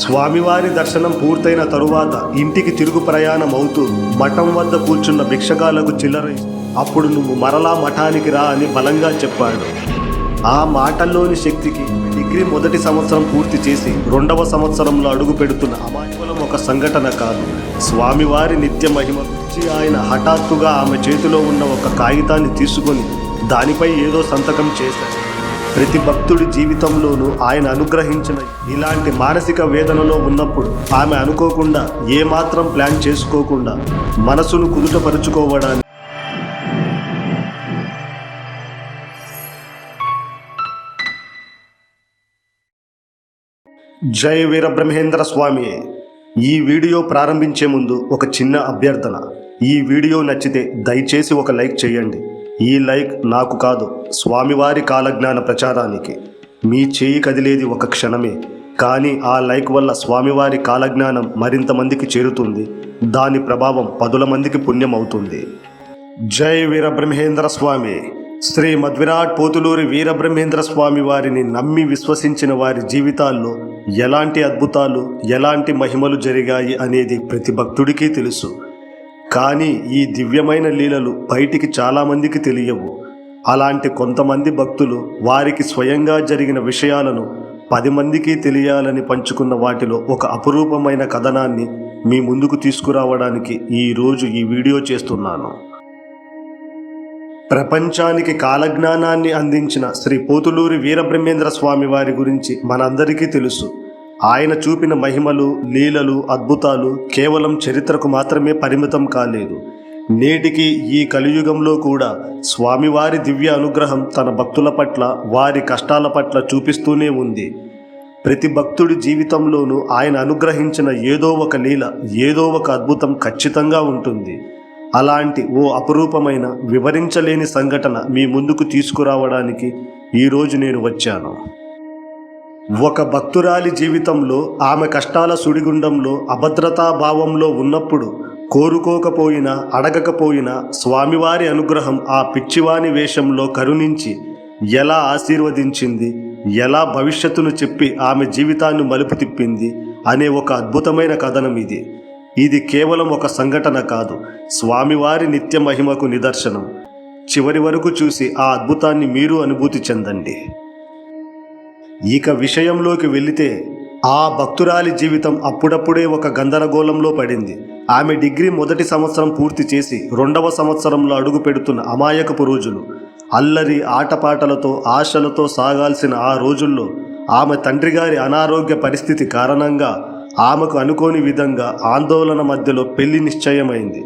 స్వామివారి దర్శనం పూర్తయిన తరువాత ఇంటికి తిరుగు ప్రయాణం అవుతూ మఠం వద్ద కూర్చున్న భిక్షగాలకు చిల్లర అప్పుడు నువ్వు మరలా మఠానికి రా అని బలంగా చెప్పాడు. ఆ మాటల్లోని శక్తికి డిగ్రీ మొదటి సంవత్సరం పూర్తి చేసి రెండవ సంవత్సరంలో అడుగు పెడుతున్న అమాయకులం ఒక సంఘటన కాదు. స్వామివారి నిత్య మహిమ గురించి ఆయన హఠాత్తుగా ఆమె చేతిలో ఉన్న ఒక కాగితాన్ని తీసుకొని దానిపై ఏదో సంతకం చేశాడు. ప్రతి భక్తుడి జీవితంలోనూ ఆయన అనుగ్రహించిన ఇలాంటి మానసిక వేదనలో ఉన్నప్పుడు ఆమె అనుకోకుండా ఏమాత్రం ప్లాన్ చేసుకోకుండా మనసును కుదుటపరుచుకోవడానికి జై వీరబ్రహ్మేంద్ర స్వామి. ఈ వీడియో ప్రారంభించే ముందు ఒక చిన్న అభ్యర్థన. ఈ వీడియో నచ్చితే దయచేసి ఒక లైక్ చేయండి. ఈ లైక్ నాకు కాదు స్వామివారి కాలజ్ఞాన ప్రచారానికి. మీ చేయి కదిలేది ఒక క్షణమే. కానీ ఆ లైక్ వల్ల స్వామివారి కాలజ్ఞానం మరింత మందికి చేరుతుంది. దాని ప్రభావం పదుల మందికి పుణ్యం అవుతుంది జై వీరబ్రహ్మేంద్ర స్వామి. శ్రీ మధ్విరాట్ పోతులూరి వీరబ్రహ్మేంద్ర స్వామి వారిని నమ్మి విశ్వసించిన వారి జీవితాల్లో ఎలాంటి అద్భుతాలు ఎలాంటి మహిమలు జరిగాయి అనేది ప్రతి భక్తుడికి తెలుసు. కానీ ఈ దివ్యమైన లీలలు బయటికి చాలామందికి తెలియవు. అలాంటి కొంతమంది భక్తులు వారికి స్వయంగా జరిగిన విషయాలను పది మందికి తెలియాలని పంచుకున్న వాటిలో ఒక అపురూపమైన కథనాన్ని మీ ముందుకు తీసుకురావడానికి ఈరోజు ఈ వీడియో చేస్తున్నాను. ప్రపంచానికి కాలజ్ఞానాన్ని అందించిన శ్రీ పోతులూరి వీరబ్రహ్మేంద్ర స్వామి వారి గురించి మనందరికీ తెలుసు. ఆయన చూపిన మహిమలు లీలలు అద్భుతాలు కేవలం చరిత్రకు మాత్రమే పరిమితం కాలేదు. నేటికి ఈ కలియుగంలో కూడా స్వామివారి దివ్య అనుగ్రహం తన భక్తుల పట్ల వారి కష్టాల పట్ల చూపిస్తూనే ఉంది. ప్రతి భక్తుడి జీవితంలోనూ ఆయన అనుగ్రహించిన ఏదో ఒక లీల ఏదో ఒక అద్భుతం ఖచ్చితంగా ఉంటుంది. అలాంటి ఓ అపురూపమైన వివరించలేని సంఘటన మీ ముందుకు తీసుకురావడానికి ఈరోజు నేను వచ్చాను. ఒక భక్తురాలి జీవితంలో ఆమె కష్టాల సుడిగుండంలో అభద్రతా భావంలో ఉన్నప్పుడు కోరుకోకపోయినా అడగకపోయినా స్వామివారి అనుగ్రహం ఆ పిచ్చివాని వేషంలో కరుణించి ఎలా ఆశీర్వదించింది ఎలా భవిష్యత్తును చెప్పి ఆమె జీవితాన్ని మలుపు తిప్పింది అనే ఒక అద్భుతమైన కథనం ఇది ఇది కేవలం ఒక సంఘటన కాదు స్వామివారి నిత్య మహిమకు నిదర్శనం. చివరి వరకు చూసి ఆ అద్భుతాన్ని మీరు అనుభూతి చెందండి. ఇక విషయంలోకి వెళితే ఆ భక్తురాలి జీవితం అప్పుడప్పుడే ఒక గందరగోళంలో పడింది. ఆమె డిగ్రీ మొదటి సంవత్సరం పూర్తి చేసి రెండవ సంవత్సరంలో అడుగు పెడుతున్న అమాయకపు రోజులు. అల్లరి ఆటపాటలతో ఆశలతో సాగాల్సిన ఆ రోజుల్లో ఆమె తండ్రి గారి అనారోగ్య పరిస్థితి కారణంగా ఆమెకు అనుకోని విధంగా ఆందోళన మధ్యలో పెళ్ళి నిశ్చయమైంది.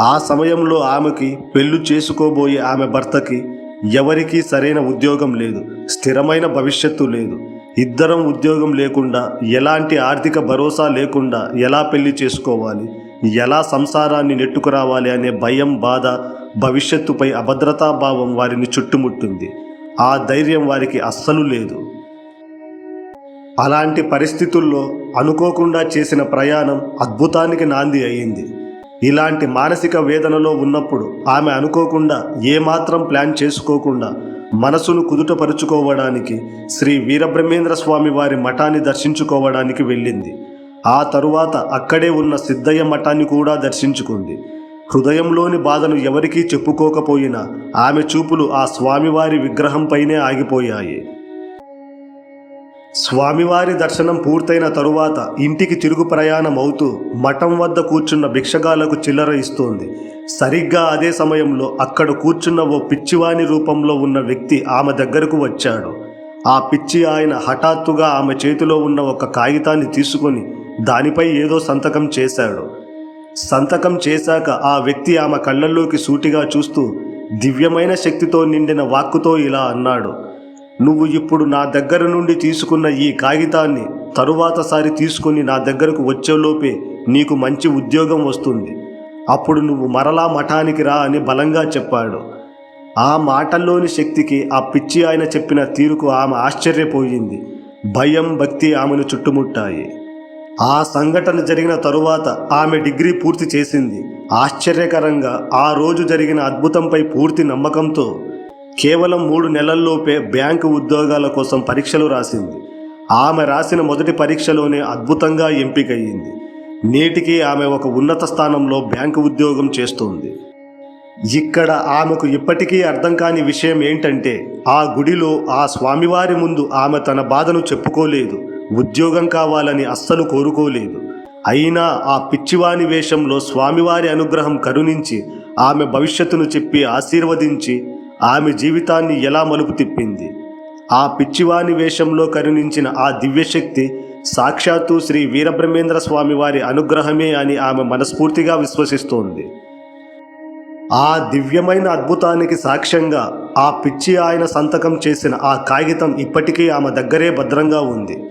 ఆ సమయంలో ఆమెకి పెళ్ళి చేసుకోబోయే ఆమె భర్తకి ఎవరికీ సరైన ఉద్యోగం లేదు స్థిరమైన భవిష్యత్తు లేదు. ఇద్దరం ఉద్యోగం లేకుండా ఎలాంటి ఆర్థిక భరోసా లేకుండా ఎలా పెళ్ళి చేసుకోవాలి ఎలా సంసారాన్ని నెట్టుకురావాలి అనే భయం బాధ భవిష్యత్తుపై అభద్రతా భావం వారిని చుట్టుముట్టింది. ఆ ధైర్యం వారికి అస్సలు లేదు. అలాంటి పరిస్థితుల్లో అనుకోకుండా చేసిన ప్రయాణం అద్భుతానికి నాంది అయింది. ఇలాంటి మానసిక వేదనలో ఉన్నప్పుడు ఆమె అనుకోకుండా ఏమాత్రం ప్లాన్ చేసుకోకుండా మనసును కుదుటపరుచుకోవడానికి శ్రీ వీరబ్రహ్మేంద్ర స్వామి వారి మఠాన్ని దర్శించుకోవడానికి వెళ్ళింది. ఆ తరువాత అక్కడే ఉన్న సిద్ధయ్య మఠాన్ని కూడా దర్శించుకుంది. హృదయంలోని బాధను ఎవరికీ చెప్పుకోకపోయినా ఆమె చూపులు ఆ స్వామివారి విగ్రహంపైనే ఆగిపోయాయి. స్వామివారి దర్శనం పూర్తయిన తరువాత ఇంటికి తిరుగు ప్రయాణం అవుతూ మఠం వద్ద కూర్చున్న భిక్షగాలకు చిల్లర ఇస్తోంది. సరిగ్గా అదే సమయంలో అక్కడ కూర్చున్న ఓ పిచ్చివాని రూపంలో ఉన్న వ్యక్తి ఆమె దగ్గరకు వచ్చాడు. ఆ పిచ్చి ఆయన హఠాత్తుగా ఆమె చేతిలో ఉన్న ఒక కాగితాన్ని తీసుకొని దానిపై ఏదో సంతకం చేశాడు. సంతకం చేశాక ఆ వ్యక్తి ఆమె కళ్ళల్లోకి సూటిగా చూస్తూ దివ్యమైన శక్తితో నిండిన వాక్కుతో ఇలా అన్నాడు. నువ్వు ఇప్పుడు నా దగ్గర నుండి తీసుకున్న ఈ కాగితాన్ని తరువాతసారి తీసుకొని నా దగ్గరకు వచ్చేలోపే నీకు మంచి ఉద్యోగం వస్తుంది. అప్పుడు నువ్వు మరలా మఠానికి రా అని బలంగా చెప్పాడు. ఆ మాటల్లోని శక్తికి ఆ పిచ్చి ఆయన చెప్పిన తీరుకు ఆమె ఆశ్చర్యపోయింది. భయం భక్తి ఆమెను చుట్టుముట్టాయి. ఆ సంఘటన జరిగిన తరువాత ఆమె డిగ్రీ పూర్తి చేసింది. ఆశ్చర్యకరంగా ఆ రోజు జరిగిన అద్భుతంపై పూర్తి నమ్మకంతో కేవలం మూడు నెలల్లోపే బ్యాంకు ఉద్యోగాల కోసం పరీక్షలు రాసింది. ఆమె రాసిన మొదటి పరీక్షలోనే అద్భుతంగా ఎంపికయ్యింది. నేటికి ఆమె ఒక ఉన్నత స్థానంలో బ్యాంకు ఉద్యోగం చేస్తోంది. ఇక్కడ ఆమెకు ఇప్పటికీ అర్థం కాని విషయం ఏంటంటే ఆ గుడిలో ఆ స్వామివారి ముందు ఆమె తన బాధను చెప్పుకోలేదు. ఉద్యోగం కావాలని అస్సలు కోరుకోలేదు. అయినా ఆ పిచ్చివాని వేషంలో స్వామివారి అనుగ్రహం కరుణించి ఆమె భవిష్యత్తును చెప్పి ఆశీర్వదించి ఆమె జీవితాన్ని ఎలా మలుపు తిప్పింది? ఆ పిచ్చివాని వేషంలో కరుణించిన ఆ దివ్యశక్తి సాక్షాత్తు శ్రీ వీరబ్రహ్మేంద్ర స్వామి వారి అనుగ్రహమే అని ఆమె మనస్ఫూర్తిగా విశ్వసిస్తోంది. ఆ దివ్యమైన అద్భుతానికి సాక్ష్యంగా ఆ పిచ్చి ఆయన సంతకం చేసిన ఆ కాగితం ఇప్పటికీ ఆమె దగ్గరే భద్రంగా ఉంది.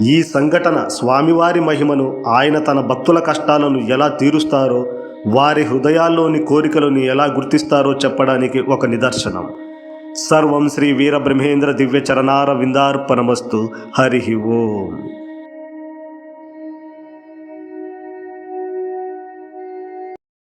ఈ సంఘటన స్వామివారి మహిమను ఆయన తన భక్తుల కష్టాలను ఎలా తీరుస్తారో వారి హృదయాల్లోని కోరికలను ఎలా గుర్తిస్తారో చెప్పడానికి ఒక నిదర్శనం. సర్వం శ్రీ వీరబ్రహ్మేంద్ర దివ్య చరణార విందార్పణమస్తు హరి ఓం.